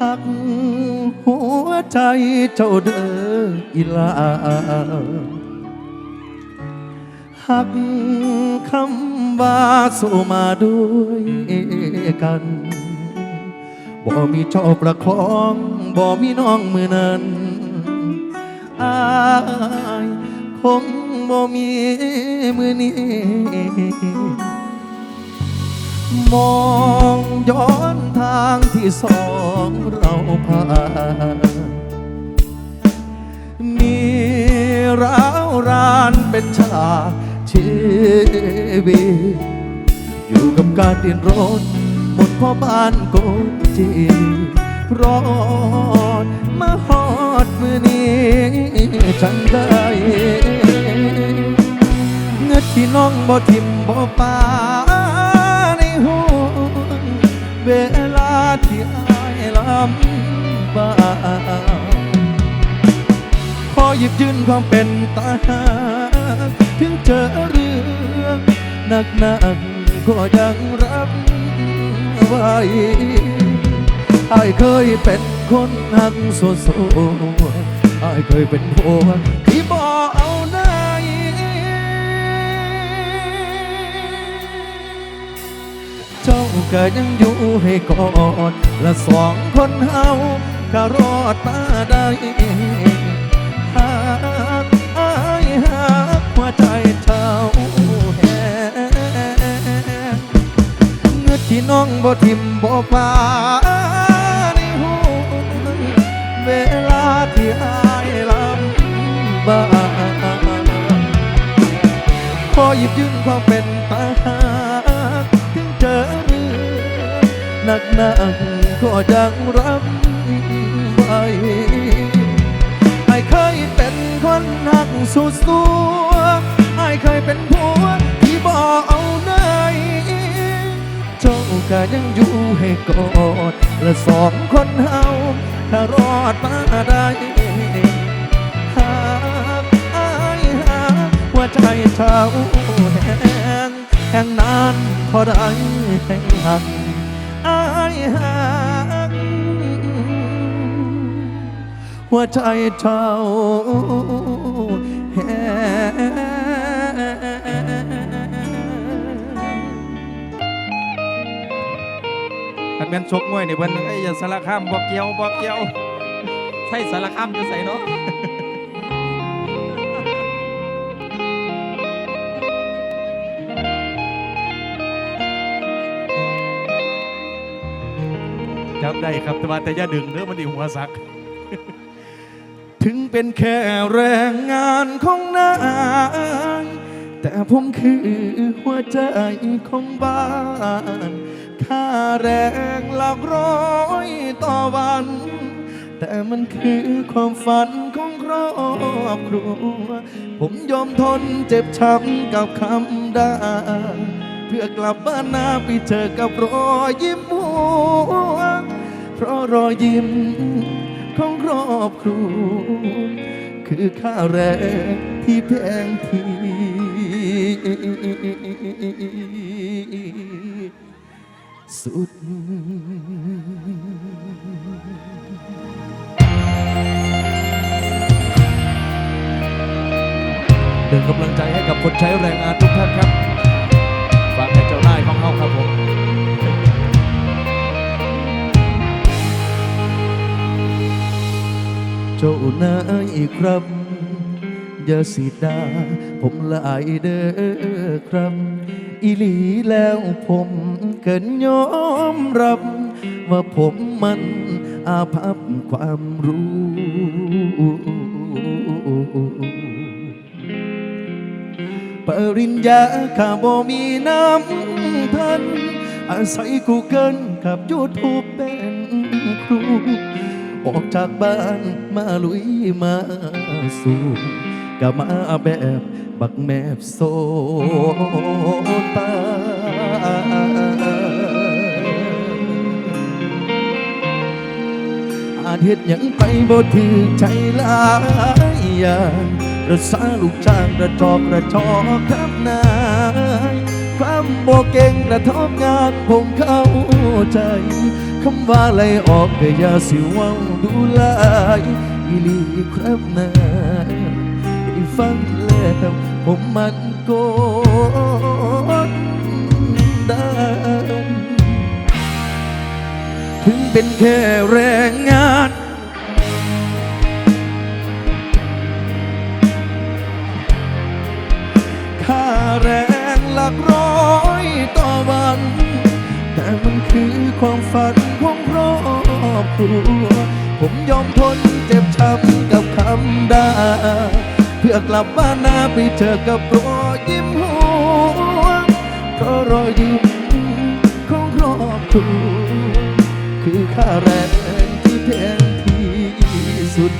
หัก หัวใจเจ้าเด้ออีลาหักคำว่าสู้มาด้วยกันบ่มีเจ้าประคองบ่มีน้องมือนั้นอายคงบ่มีมือนี้ มองย้อนทางที่สองเราผ่านมีร้าวรานเป็นฉากชีวิตอยู่กับการดิ้นรนหมดพ่อบ้านโกจีรอดมาฮอดมือนี้จังได้เงือที่น้องบ่ทิมบ่ปา เวลาที่อายลำบากขอหยิบยื่นความเป็นตาหากถึงเจอเรื่องหนักหนักก็ยังรับไว้อายเคยเป็นคนหักโซโซอายเคยเป็นผัว ก็ยังอยู่ให้กอดและสองคนเฮาก็รอดมาได้หากอายหากหัวใจเจ้าแหงเงือที่น้องบ่ทิมบ่ปา แห้งนานพอได้แห้งหักไอ้หากหัวใจเจ้าแห่อันแม่นชกมวยในวันนึงไอ้ยสารข้ามบอกเกี่ยวบอกเกี่ยวใช่สารข้ามอยู่ใส่เนาะ ได้ครับ แต่ว่าแต่อย่าดึงเด้อมันดีหัวสัก ถึงเป็นแค่แรงงานของนายแต่ผมคือหัวใจของบ้าน ค่าแรงหลักร้อยต่อวัน แต่มันคือความฝันของครอบครัว ผมยอมทนเจ็บช้ำกับคำด่าเพื่อกลับบ้านนาไปเจอกับรอยยิ้มหัว เพราะรอยยิ้มของครอบครัวคือค่าแรงที่แพงที่สุดเดินกำลังใจให้กับคนใช้แรงงานทุกท่านครับฝากให้เจ้านายของเขาครับผม เจ้านายครับอย่าสีดาผมลายเด้อครับ อีหลีแล้วผมเกินยอมรับ ว่าผมมันอาภัพความรู้ปริญญาข้าบ่มีน้ำพันอาศัยกูเกิลกับยูทูบเป็น ออกจากบ้านมาลุยมาสู่ก็มาแบบบักแมบโซตาอาจเหตุยังไปบ่ถือใจหลายอย่างรักษาลูกจ้างกระจอกกระจอกครับนายความบ่เก่งกระทบงานผมเข้าใจำว่าไล่ออกก็อย่าสิเว่าดูลายอีหลีครับนะได้ฟังแล้วผมมันโกดดันถึงเป็นแค่แรงงานค่าแรงหลักร้อยต่อวัน มันคือความฝันของครอบครัว ผมยอมทนเจ็บช้ำกับคำด่า เพื่อกลับบ้านนาไปเจอกับรอยยิ้มหัวเพราะรอยยิ้มของครอบครัว คือค่าแรงที่แพงที่สุด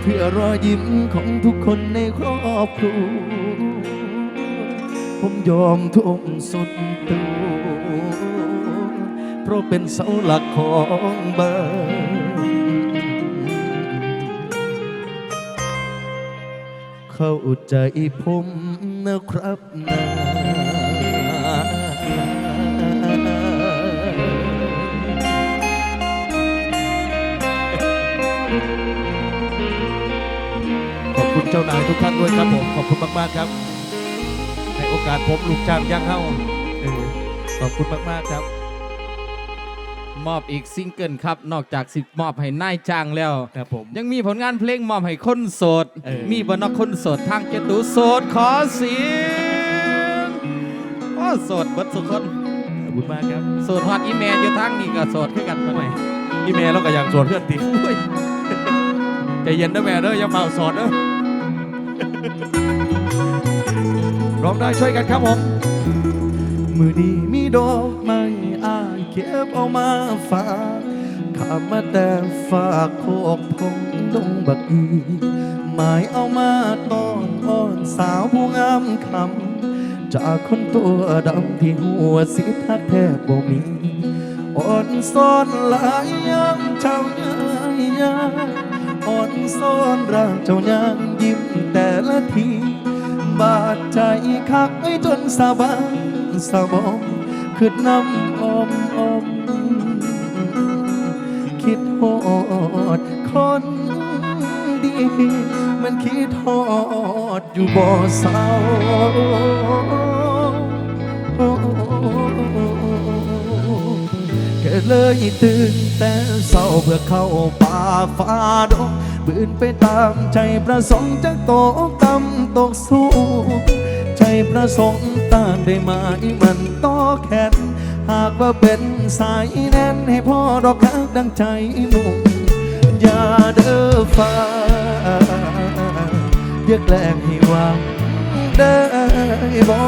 เพื่อรอยยิ้มของทุกคนในครอบครัวผมยอมทุ่มสุดตัว เพราะเป็นเสาหลักของบ้านเข้าใจผมนะครับนะขอบคุณเจ้านายทุกท่านด้วยครับผม ขอบคุณมาก ๆ ครับ ในโอกาสผมลูกจ้างย่างเข้าขอบคุณมาก ๆ ครับ มอบอีกซิงเกิลครับ นอกจากสิมอบให้นายจ้างแล้ว ครับผม ยังมีผลงานเพลงมอบให้คนโสด เออ มีบนนอกคนโสดทางเจตุโสดขอเสียงโอ้โสดเบิดสุกคนขอบคุณมากครับโสดฮอดอีเมลอยู่ทางนี้ก็โสดคือกันมาหน่อยพี่เมย์เราก็อยากสวนเพื่อนติอุ้ยใจเย็นนะแม่เด้ออย่าเฝ้าสอนเด้อร้องได้ช่วยกันครับผม มือดีมีดอกไม้อาย เก็บเอามาฝากข้ามาแต่ฝากโคกพงดงบักอีหมายเอามาต้อนอ้อนสาวผู้งามคำจากคนตัวดำที่หัวสิทักแทบบ่มีอ่อนซ่อนหลายยามเจ้ายายยาอ่อนซ่อนร่างเจ้ายางยิ้มแต่ละทีบาดใจคักไว้จนสาบานสะบอมคือน้ำอม คิดฮอดคนดี มันคิดฮอดอยู่บ่เศร้าก็เลยตื่นแต่เศร้าเพื่อเข้าป่าฟ้าดงบืนไปตามใจประสงค์จากตกต่ำตกสูงใจประสงค์ตามได้ไหมมันต่อแขนหากว่าเป็น สายแน่นให้พ่อดอกคักดังใจมุ่งอย่าเด้อฟ้าอย่าแกล้งให้หวังได้บอ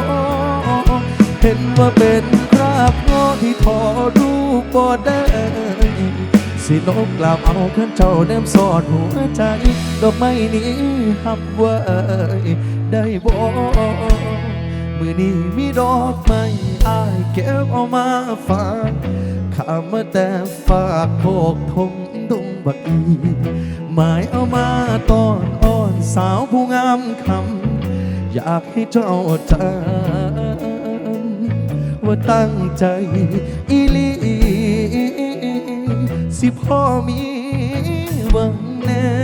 กเห็นว่าเป็นคราบงอที่ทอรูปบ่ได้ สิลบกลับเอาขึ้นเจ้าเนมสอดหัวใจ ดอกไม้นี้หับไว้ได้บ่ มือนี้มีดอกไม้อายเก็บเอามาฝากข้ามาแต่ฝากโคกทงดงบักอีหมายเอามาตอนอ่อนสาวผู้งามคำอยากให้เจ้าจำว่าตั้งใจอีลีสิพ่อมีหวังแน่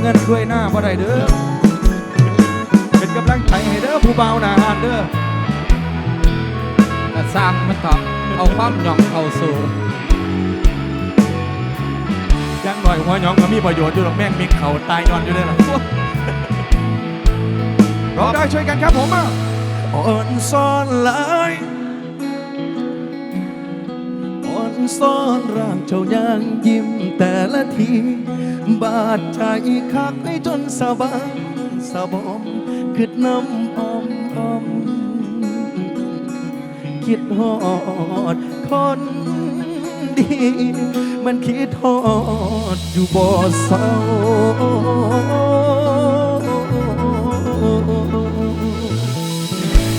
เพิ่นรวยเงินรวยหน้าบ่ได้เด้อเป็นกำลังใจให้เด้อผู้เบาหนาหานเด้อก็สร้างมันก็เอาความหย่องเข้าสู่ยังหน่อยหัวหยองก็มีประโยชน์อยู่หรอกแม่งมีเขาตายนอนอยู่เด้อล่ะร้องได้ช่วยกันครับผมอะอ่อนซ่อนลายอ่อนซ่อนร่างเจ้ายังยิ้มแต่ละที บาดใจคักให้จนสะบานสะบอมคิดน้ำอมอมคิดฮอดคนดี มันคิดฮอดอยู่บ่เศร้า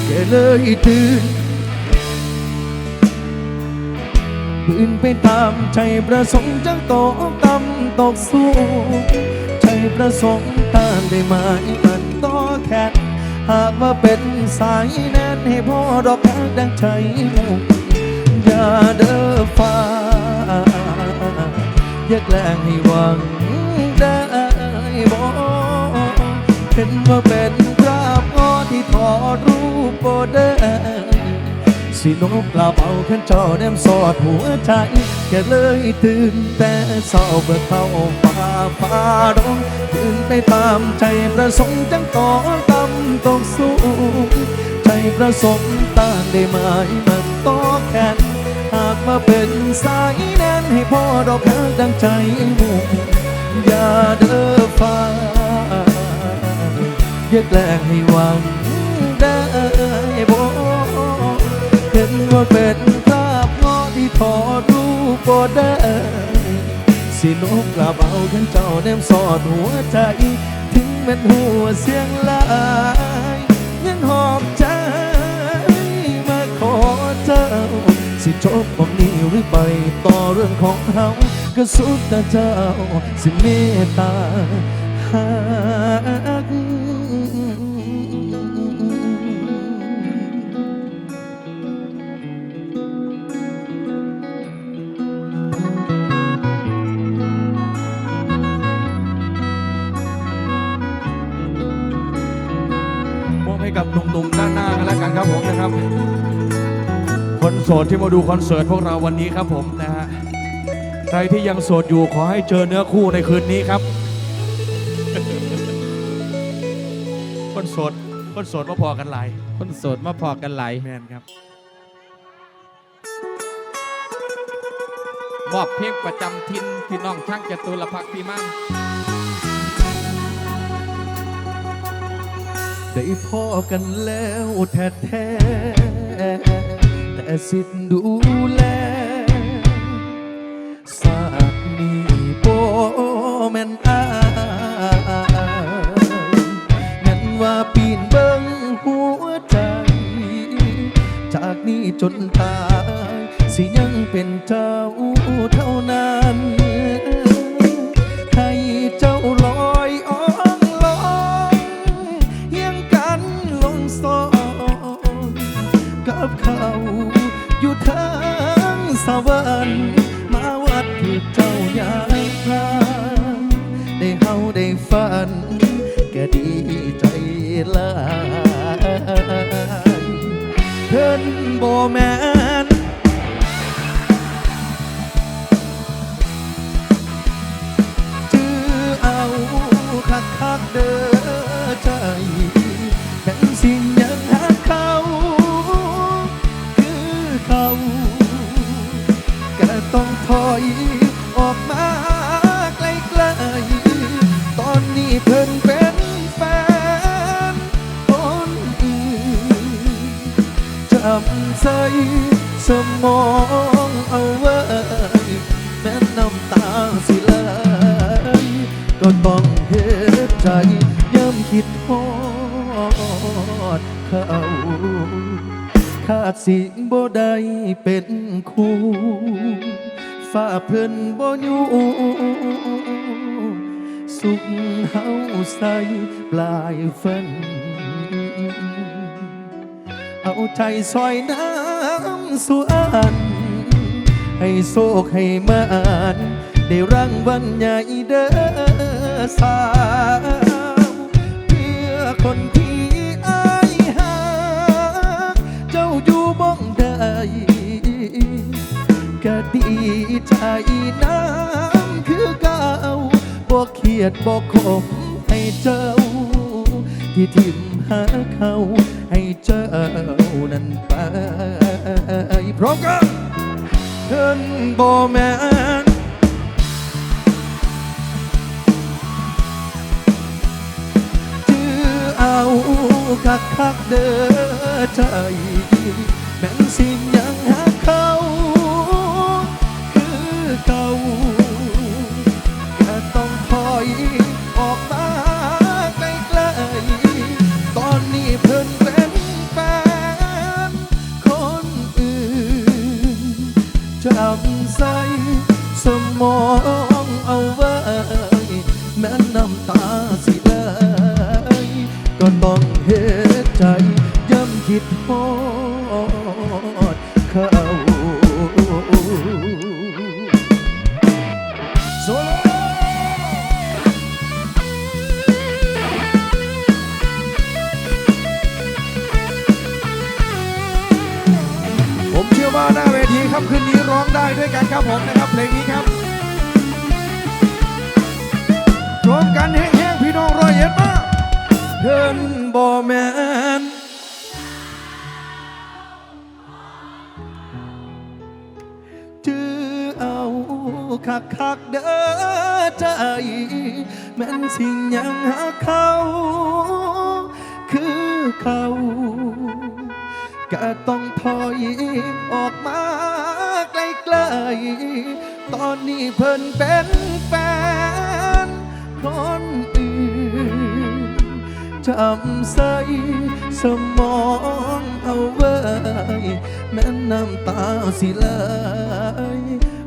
ก็เลยตื่นปืนไปตามใจประสงค์จังตก ตกสูงใจประสงค์ตามได้ไหมมันต่อแค่หากว่าเป็นสายแน่นให้พ่อดอกรักดังใจมุ่งอย่าเด้อฟ้าอยากแกล้งให้หวังได้บ่เห็นว่าเป็นคราบงอที่ถอดรูปบ่ได้ สินกกลับเอาขันจอแนมสอดหัวใจแค่เลยตื่นแต่เศร้าเบื่อเข้าป่าฟ้าดงตื่นไปตามใจประสงค์จังต่อตำตกสูงใจประสงค์ต้านได้ไหมมันต่อแขนหากมาเป็นสายแน่นให้พ่อดอกรักดังใจมุ่งอย่าเด้อฟ้าอย่าแกล้งให้วัง เห็นเป็นคราบงอที่ถอดรูปบ่ได้ สินกกลับเอาขันเจ้าแนมสอดหัวใจ ถึงเป็นหัวเสียงลายยังหอบใจมาขอเจ้า สิจบผมนี้หรือไปต่อเรื่องของเฮาก็สุดแต่เจ้า สิเมตตาหัก ครับผมนะครับคนโสดที่มาดูคอนเสิร์ตพวกเราวันนี้ครับผมนะฮะ ใครที่ยังโสดอยู่ขอให้เจอเนื้อคู่ในคืนนี้ครับ คนโสด คนโสดมาพอกันหลาย คนโสดมาพอกันไหลายแมนครับมอบเพลงประจำทินพี่น้องช่างจตุรพักษ์พี่มั่ง ได้พ่อกันแล้วแท้แท้แต่สิทธิ์ดูแลสาดนี้โปแม่นอายงั้นว่าปีนเบิ้งหัวใจ จากนี้จนตายาได้ฝัน ก็ดีใจลายเพิ่นบ่แม่นจื้อเอาคักคักเด้อใจเป็นสิ่งยังหาเขา คือเขา ก็ต้องถอย ส่สมองเอาไว้แม้น้ำตาสิไหลก็ต้องเห็นใจย้ำคิดทอดเขาขาดสิ่งบ่ได้เป็นคู่ฝ้าเพิ่นบ่อยู่สุขเฮาใส่ปลายฝัน เอาใจซอยน้ำสุอัน ให้โศกให้มานได้รังวันใหญ่เด้อสาวเพื่อคนที่อายหาเจ้าอยู่บ้องใดก็ดีใจน้ำคือเก่าบ่เครียดบ่ขมให้เจ้า ที่ทิมหาเขา ให้เจ้านั้นไปพร้อมกันเพิ่นบ่แม่นจื้อเอาคักคักเด้อใจแม่นสิ่งยังหาเขาคือเก่า นเพิ่นเป็นแฟนคนอื่นจำใส่สมองเอาไว้แม้น้ำตาสิไหล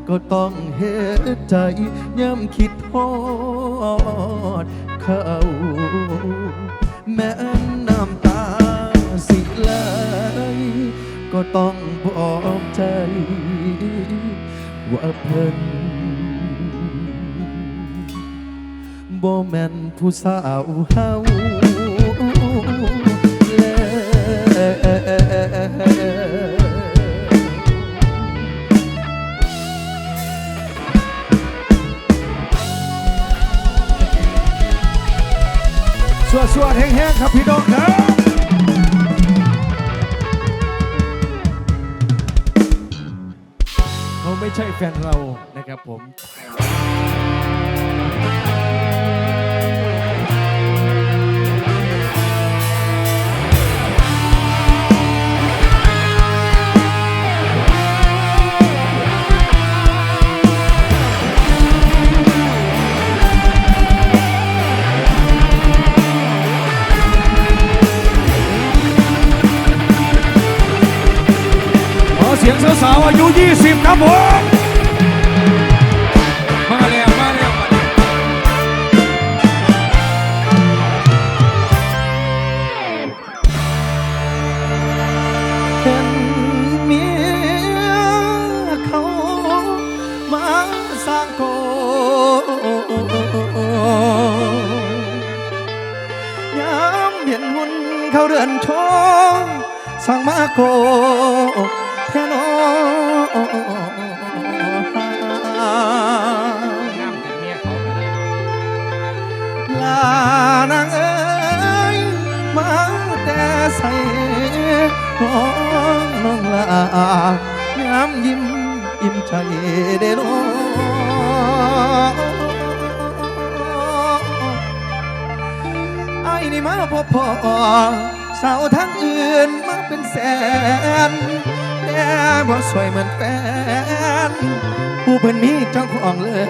ก็ต้องเฮ็ดใจย้ำคิดฮอดเขาแม้น้ำตาสิไหลก็ต้องบอกใจว่าเพิ่น บ่แม่นผู้สาวเฮาแล้วสวดสวดๆแห้งๆครับพี่น้องครับเขาไม่ใช่แฟนเรานะครับผม สียงสาวๆอายุ 20 ครับผม นแต่บ่สวยเหมือนแฟน ผู้เพิ่นมีเจ้าของเลย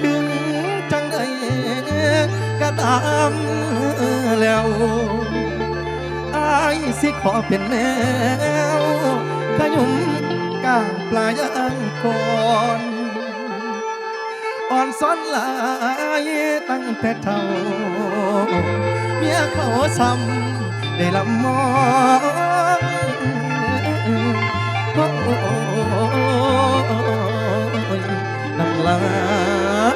ถึงจังใดก็ตามแล้วอายสิขอเป็นแนวขยุมกาปลายางก่อนอ่อนซ้อนลายตั้งแต่เท่า เมียเขาซ้ำได้ลำมองโอ้ยน้ำลาย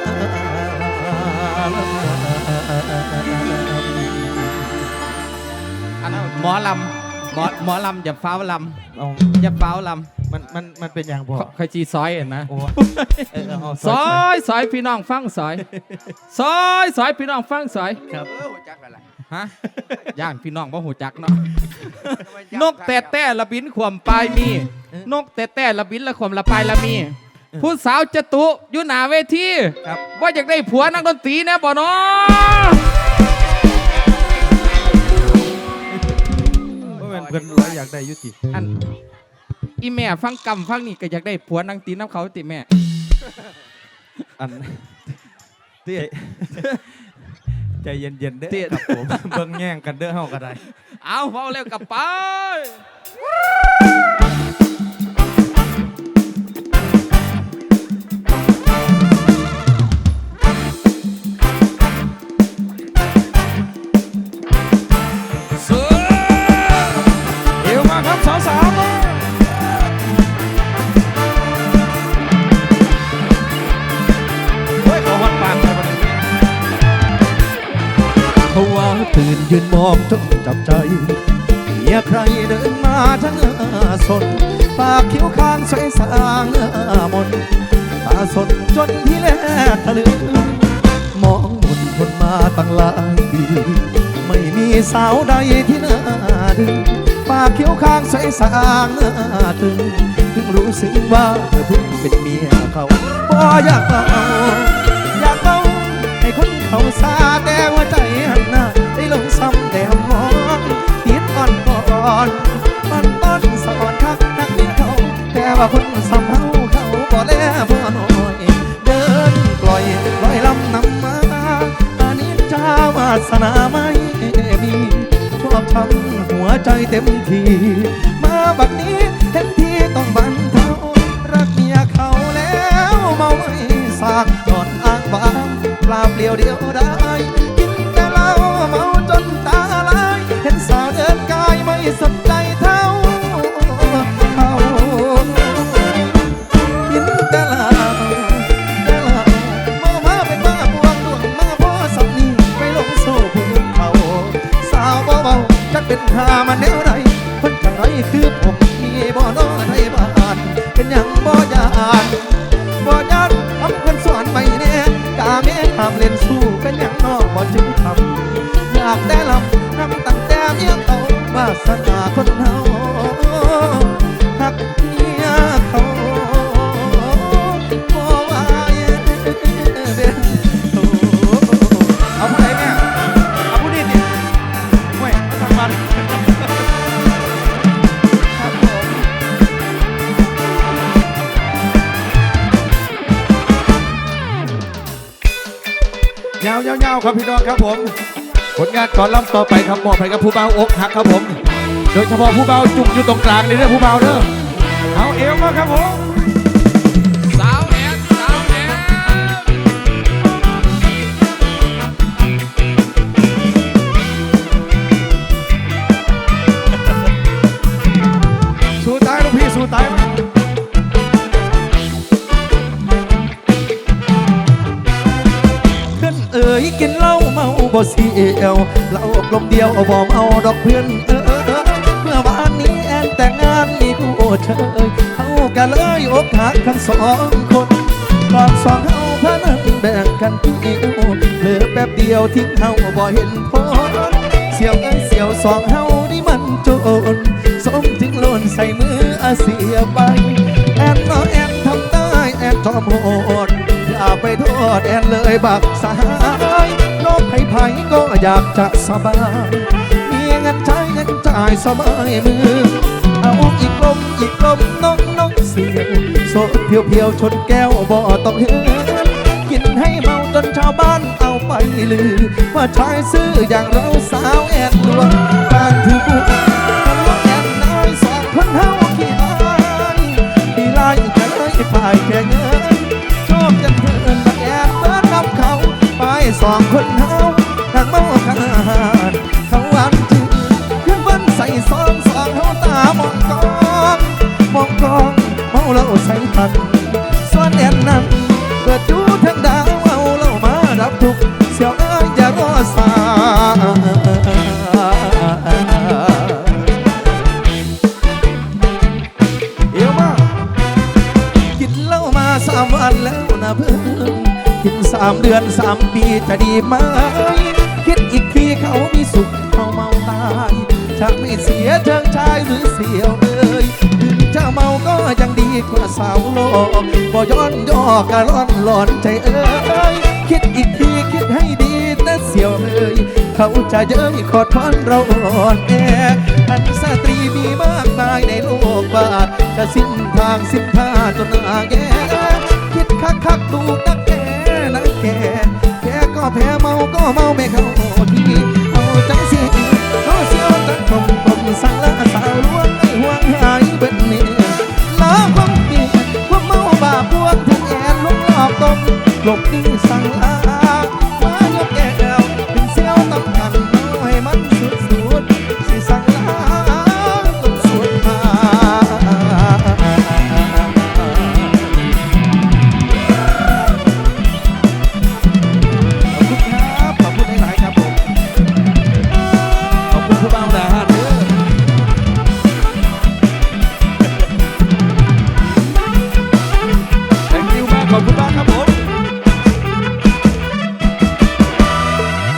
อันนั้นหมอลำหมอหมอลำอย่าฟ้าวลเอาำอย่าฟ้าวลมันมันมันเป็นอย่างบำอกเขาเคยจีซอยเห็นนะ โอ้เออเอาซอยซอยพี่น้องฟังซอย ซอยซอยพี่น้องฟังซอย ครับ ฮะ ย่านพี่น้องว่าหูจักเนาะ นกแต่แต่ละบินขวมปลายมี นกแต่แต่ละบินละขวมละปลายละมี ผู้สาวจตุอยู่หน้าเวทีครับ ว่าอยากได้ผัวนักดนตรีแนะบ่เนาะว่าเป็นเพิ่นร้อยอยากได้ยุติอันอีแม่ฟังกำฟังนี่ก็อยากได้ผัวนังตีน้ำเขาติแม่ อันเตี้ย ใจเย็นๆเด้อเตี้ย ครับผมเบิ่งแย่งกันเด้อเฮาก็ได้ เอาเฝ้าเร็วกลับไป จนจับใจเมียใครเดินมาทั้งหน้าสน ปากคิ้วข้างใสสางหน้ามนตาสนจนที่แลทะลึงมองหมุนคนมาตั้งหลายปีไม่มีสาวใดที่น่าดึงปากคิ้วข้างใสสางหน้าตึงถึงรู้สึกว่าเธอเพิ่งเป็นเมียเขาบ่อยากเอาอยากเมาให้คนเขาซา ว่าคนซ้ำเฮาเขาบ่แลบ่น้อย เดินปล่อยปล่อยลำนำมาอันนี้จ้าวาสนาไม่มีชอบทำหัวใจเต็มทีมาบัดนี้เต็มทีต้องบันเทารักเมียเขาแล้วเมาไม่สากจอดอ้างบางปลาเปลี่ยวเดียวได้กินแต่เหล้าเมาจนตาลาย เห็นสาวเดินกายไม่สนใจามันแนวไรคนจังไรคือผมมีบ่อนอในบ้านเป็นอย่างบ่ยานบ่ยานทำคนสอนไม่แน่กาเมห้ามเล่นสู้เป็นอย่างนอกบ่จึงทำอยากแต่ลำนำตั้งแต่เมียเขาวาสนาคนเฮา ครับผม ผลงานก่อนลำต่อไปครับมอบให้กับผู้เบาอกหักครับผม โดยเฉพาะผู้เบาจุกอยู่ตรงกลางนี่เด้อผู้เบาเด้อเอาเอวมาครับผม เมาบ่เสียวเหล้ากลมเดียวบ่เมาดอกเพื่อนเอ๋ยเมื่อวานนี้แอนแต่งงานมีคู่เชยเขากันเลยอกหักทั้งสองคนก่อนสองเฮาพานั้นแบ่งกันเที่ยวเหลือแป๊บเดียวทิ้งเฮาบ่เห็นพ้นเสียวเอ้เสียวสองเฮานี่มันโจรสมถึงโลนใส่มืออาเสียไปแอนน้อแอนทำได้แอนจอมโหดอย่าไปโทษแอนเลยบักสาย นกไผ่ไผก็อยากจะสบายมีเงินใช้เงินจ่ายสบายมือเอาอีกลมอีกลมน้องน้องเสียวโซเพียวเพียวชนแก้วบ่ต้องเห็นกินให้เมาจนชาวบ้านเอาไปลือ ว่าชายซื้ออย่างเราสาวแอนลวงการถือบุกคนละแอนน้อยสองคนเฮาขี้ลายขี้ลายจะเลยฝ่ายแค่เงิน สองคนเฮาทางเมากันเขาหวานจืดขึ้นบนใส่ซองสองเฮาตามองกองมองกองเมาแล้วใส่พันส่วนแอนนั้นเปิดจู่ เดือนสามปีจะดีไหมคิดอีกทีเขามีสุขเขาเมาตายจะไม่เสียเชิงชายหรือเสียวเอ่ยถึงจะเมาก็ยังดีกว่าสาวโลกบ่ย้อนย่อกะร้อนหลอนใจเอ้ยคิดอีกทีคิดให้ดีนะเสียวเอ่ยเขาจะเย้ยขอทอนเราอ่อนแออันสตรีมีมากมายในโลกบาทจะสิ้นทางสิ้นท่าจนอาแกคิดคักคักดูนักแแพ้ แพ้ก็แพ้เมาก็เมาไม่เข้า